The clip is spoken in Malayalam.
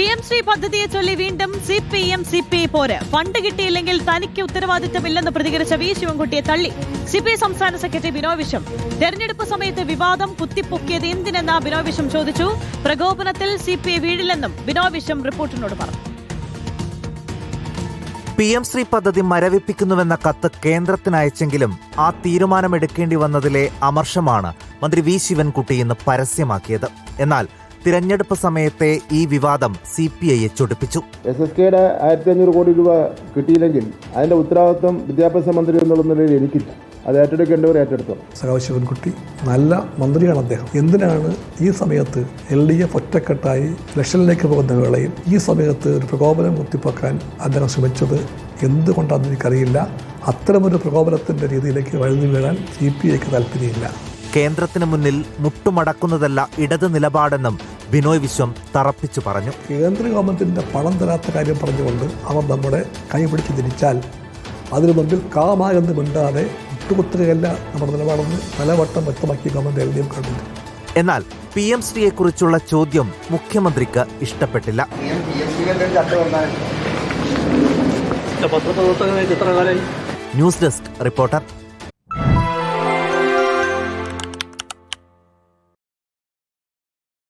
പി എം ശ്രീ പദ്ധതിയെ ചൊല്ലി വീണ്ടും C P M C P I പോര്. ഫണ്ട് കിട്ടിയില്ലെങ്കിൽ തനിക്ക് ഉത്തരവാദിത്തമില്ലെന്ന് പ്രതികരിച്ച വി ശിവൻകുട്ടിയെ തള്ളി. സി പി ഐ സംസ്ഥാന സെക്രട്ടറി ബിനോയ് വിശ്വം. തെരഞ്ഞെടുപ്പ് സമയത്ത് വിവാദം കുത്തിപ്പൊക്കിയത് എന്തിനെന്ന ബിനോയ് വിശ്വം ചോദിച്ചു. പ്രകോപനത്തിൽ സി പി ഐ വീഴില്ലെന്നും ബിനോയ് വിശ്വം റിപ്പോർട്ടിനോട് പറഞ്ഞു. പി എം ശ്രീ പദ്ധതി മരവിപ്പിക്കുന്നുവെന്ന കത്ത് കേന്ദ്രത്തിന് അയച്ചെങ്കിലും ആ തീരുമാനമെടുക്കേണ്ടി വന്നതിലെ അമർഷമാണ് മന്ത്രി വി ശിവൻകുട്ടി ഇന്ന് പരസ്യമാക്കിയത്. എന്നാൽ തിരഞ്ഞെടുപ്പ് സമയത്തെ ഈ വിവാദം സി പി ഐയെ ചൊടിപ്പിച്ചു. എസ് എസ് കെയുടെ ആയിരത്തി അഞ്ഞൂറ് കോടി രൂപ കിട്ടിയില്ലെങ്കിൽ അതിന്റെ ഉത്തരവാദിത്വം വിദ്യാഭ്യാസ മന്ത്രി എന്നുള്ള നിലയിൽ എനിക്കില്ല. അത് ഏറ്റെടുക്കേണ്ടവർ ഏറ്റെടുത്തോളാം സഖാവ് ശിവൻകുട്ടി നല്ല മന്ത്രിയാണ് അദ്ദേഹം. എന്തിനാണ് ഈ സമയത്ത് എൽ ഡി എഫ് ഒറ്റക്കെട്ടായി ഇലക്ഷനിലേക്ക് പോകുന്ന വേളയിൽ ഈ സമയത്ത് ഒരു പ്രകോപനം കുത്തിപ്പൊക്കാൻ അദ്ദേഹം ശ്രമിച്ചത്? എന്തുകൊണ്ടാണെന്ന് എനിക്കറിയില്ല. അത്തരമൊരു പ്രകോപനത്തിന്റെ രീതിയിലേക്ക് വഴുതി വീഴാൻ സി പി ഐക്ക് താല്പര്യമില്ല. കേന്ദ്രത്തിന് മുന്നിൽ മുട്ടുമടക്കുന്നതല്ല ഇടത് നിലപാടെന്നും ബിനോയ് വിശ്വം തറപ്പിച്ചു പറഞ്ഞു. കേന്ദ്ര ഗവൺമെന്റിന്റെ പണം തരാത്ത കാര്യം പറഞ്ഞുകൊണ്ട് അവർ നമ്മുടെ കൈപിടിച്ച് തിരിച്ചാൽ അതിനു മുമ്പിൽ കാമായെന്ന് മിണ്ടാതെ വിട്ടുകുത്തുകയല്ല നമ്മുടെ നിലപാടെന്ന് പലവട്ടം വ്യക്തമാക്കി ഗവൺമെന്റ് എവിടെയും ഗവൺമെന്റ് എന്നാൽ പി എം ശ്രീയെക്കുറിച്ചുള്ള ചോദ്യം മുഖ്യമന്ത്രിക്ക് ഇഷ്ടപ്പെട്ടില്ല. News desk reporter.